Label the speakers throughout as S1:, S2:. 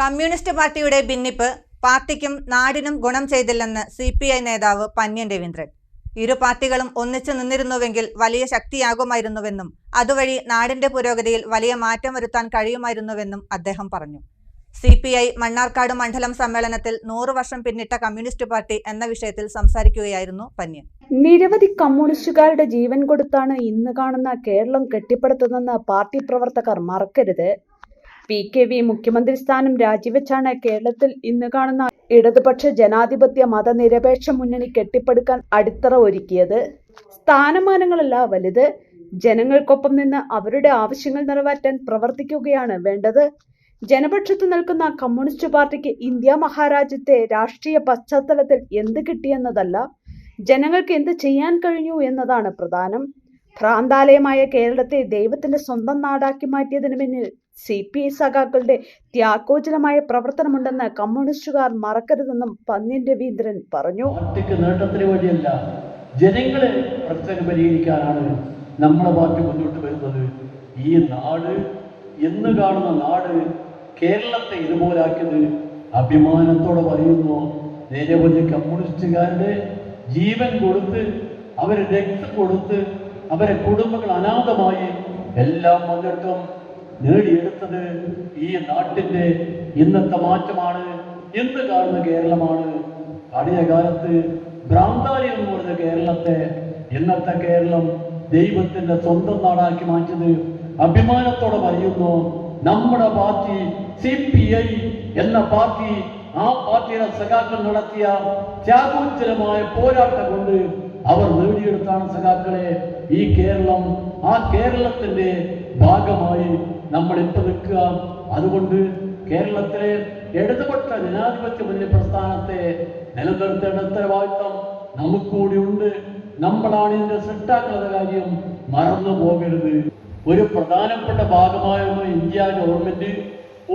S1: Communist പാർട്ടിയുടെ ഭിന്നിപ്പ് പാർട്ടിക്കും നാടിനും ഗുണം ചെയ്തില്ലെന്ന് സി പി ഐ നേതാവ് പന്ന്യൻ രവീന്ദ്രൻ. ഇരു പാർട്ടികളും ഒന്നിച്ചു നിന്നിരുന്നുവെങ്കിൽ വലിയ ശക്തിയാകുമായിരുന്നുവെന്നും അതുവഴി നാടിന്റെ പുരോഗതിയിൽ വലിയ മാറ്റം വരുത്താൻ കഴിയുമായിരുന്നുവെന്നും അദ്ദേഹം പറഞ്ഞു. സി പി ഐ മണ്ണാർക്കാട് മണ്ഡലം സമ്മേളനത്തിൽ നൂറ് വർഷം പിന്നിട്ട കമ്മ്യൂണിസ്റ്റ് പാർട്ടി എന്ന വിഷയത്തിൽ സംസാരിക്കുകയായിരുന്നു പന്ന്യൻ.
S2: നിരവധി കമ്മ്യൂണിസ്റ്റുകാരുടെ ജീവൻ കൊടുത്താണ് ഇന്ന് കാണുന്ന കേരളം കെട്ടിപ്പടുത്തതെന്ന് പാർട്ടി പ്രവർത്തകർ മറക്കരുത്. പി കെ വി മുഖ്യമന്ത്രി സ്ഥാനം രാജിവെച്ചാണ് കേരളത്തിൽ ഇന്ന് കാണുന്ന ഇടതുപക്ഷ ജനാധിപത്യ മതനിരപേക്ഷ മുന്നണി കെട്ടിപ്പടുക്കാൻ അടിത്തറ ഒരുക്കിയത്. സ്ഥാനമാനങ്ങളല്ല വലുത്. ജനങ്ങൾക്കൊപ്പം നിന്ന് അവരുടെ ആവശ്യങ്ങൾ നിറവേറ്റാൻ പ്രവർത്തിക്കുകയാണ് വേണ്ടത്. ജനപക്ഷത്ത് നിൽക്കുന്ന കമ്മ്യൂണിസ്റ്റ് പാർട്ടിക്ക് ഇന്ത്യ മഹാരാജ്യത്തെ രാഷ്ട്രീയ പശ്ചാത്തലത്തിൽ എന്ത് കിട്ടിയെന്നതല്ല. ജനങ്ങൾക്ക് എന്ത് ചെയ്യാൻ കഴിഞ്ഞു എന്നതാണ് പ്രധാനം. ഭ്രാന്താലയമായ കേരളത്തെ ദൈവത്തിന്റെ സ്വന്തം നാടാക്കി മാറ്റിയതിനു പിന്നിൽ സി പി ഐ സഖാക്കളുടെ ത്യാഗോചനമായ പ്രവർത്തനമുണ്ടെന്ന് കമ്മ്യൂണിസ്റ്റുകാർ മറക്കരുതെന്നും പന്ന്യൻ രവീന്ദ്രൻ പറഞ്ഞു.
S3: നേട്ടത്തിന് വേണ്ടിയല്ല ജനങ്ങളെ പ്രശ്നം പരിഹരിക്കാനാണ് നമ്മളെ പാർട്ടി മുന്നോട്ട് വരുന്നത്. ഈ നാട് എന്ന് കാണുന്ന നാട് കേരളത്തെ ഇതുപോലാക്കിയത് അഭിമാനത്തോടെ പറയുന്നു. നിരവധി കമ്മ്യൂണിസ്റ്റുകാരുടെ ജീവൻ കൊടുത്ത് അവരെ രക്തം കൊടുത്ത് അവരെ കുടുംബങ്ങൾ അനാഥമായി എല്ലാം വന്നിട്ടും നേടിയെടുത്തത് ഈ നാട്ടിന്റെ ഇന്നത്തെ മാറ്റമാണ്. ഇന്ന് കാണുന്ന കേരളമാണ്. കഴിഞ്ഞ കാലത്ത് ഭ്രാന്താലി എന്ന് പറഞ്ഞ കേരളത്തെ ഇന്നത്തെ കേരളം ദൈവത്തിന്റെ സ്വന്തം നാടാക്കി മാറ്റിയത്. അഭിമാനത്തോടെ പറയുന്നു നമ്മുടെ പാർട്ടി സി പി ഐ എന്ന പാർട്ടി ആ പാർട്ടിയുടെ സഖാക്കൾ നടത്തിയ ത്യാഗോജ്ജലമായ പോരാട്ടം കൊണ്ട് അവർ നേടിയെടുത്താണ് സഖാക്കളെ ഈ കേരളം ആ കേരളത്തിന്റെ ഭാഗമായി നമ്മൾ ഇപ്പൊ നിൽക്കുക. അതുകൊണ്ട് കേരളത്തിലെ ഇടതുപക്ഷ ജനാധിപത്യ മുന്നണി പ്രസ്ഥാനത്തെ നിലനിർത്തേണ്ട ഉത്തരവാദിത്വം നമുക്കൂടി ഉണ്ട്. നമ്മളാണ് ഇതിന്റെ സൃഷ്ടാക്കളുടെ കാര്യം മറന്നു പോകരുത്. ഒരു പ്രധാനപ്പെട്ട ഭാഗമായിരുന്നു ഇന്ത്യ ഗവൺമെന്റ്.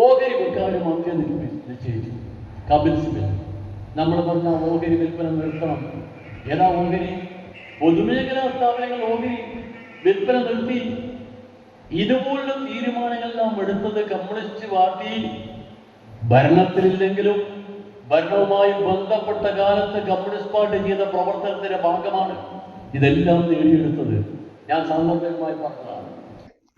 S3: ഓഹരി വിൽക്കാനും അന്ത്യ നിശ്ചയിച്ചു. കപിൽ സിബൽ. നമ്മൾ പറഞ്ഞ ഓഹരി വിൽപ്പന നിർത്തണം. ഏതാ ഓഹരി? പൊതുമേഖലാ സ്ഥാപനങ്ങൾ ഓഹരി വിൽപ്പന നിർത്തി. ഇതുപോലുള്ള തീരുമാനങ്ങൾ നാം എടുത്തത് കമ്മ്യൂണിസ്റ്റ് പാർട്ടി. ഭരണത്തിലില്ലെങ്കിലും ഭരണവുമായി ബന്ധപ്പെട്ട കാലത്ത് കമ്മ്യൂണിസ്റ്റ് പാർട്ടി ചെയ്ത പ്രവർത്തനത്തിന്റെ ഭാഗമാണ് ഇതെല്ലാം നേടിയെടുത്തത്. ഞാൻ സാന്ദർഭികമായി പറഞ്ഞതാണ്.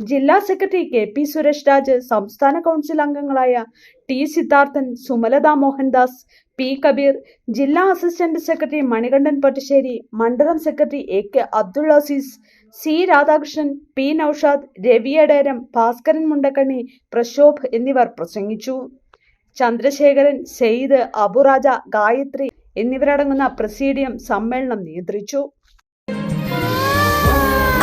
S2: ജില്ലാ secretary K P Suresh Raj സംസ്ഥാന കൗൺസിൽ അംഗങ്ങളായ ടി സിദ്ധാർത്ഥൻ സുമലത മോഹൻദാസ് പി കബീർ ജില്ലാ അസിസ്റ്റന്റ് സെക്രട്ടറി മണികണ്ഠൻ പട്ടുശ്ശേരി മണ്ഡലം secretary A K Abdul Azeez C Radhakrishnan P Noushad Ravi Aderam Bhaskaran Mundakkanni Prashobh എന്നിവർ പ്രസംഗിച്ചു. ചന്ദ്രശേഖരൻ സെയ്ദ് അബുറാജ ഗായത്രി എന്നിവരടങ്ങുന്ന പ്രസീഡിയം സമ്മേളനം നിയന്ത്രിച്ചു.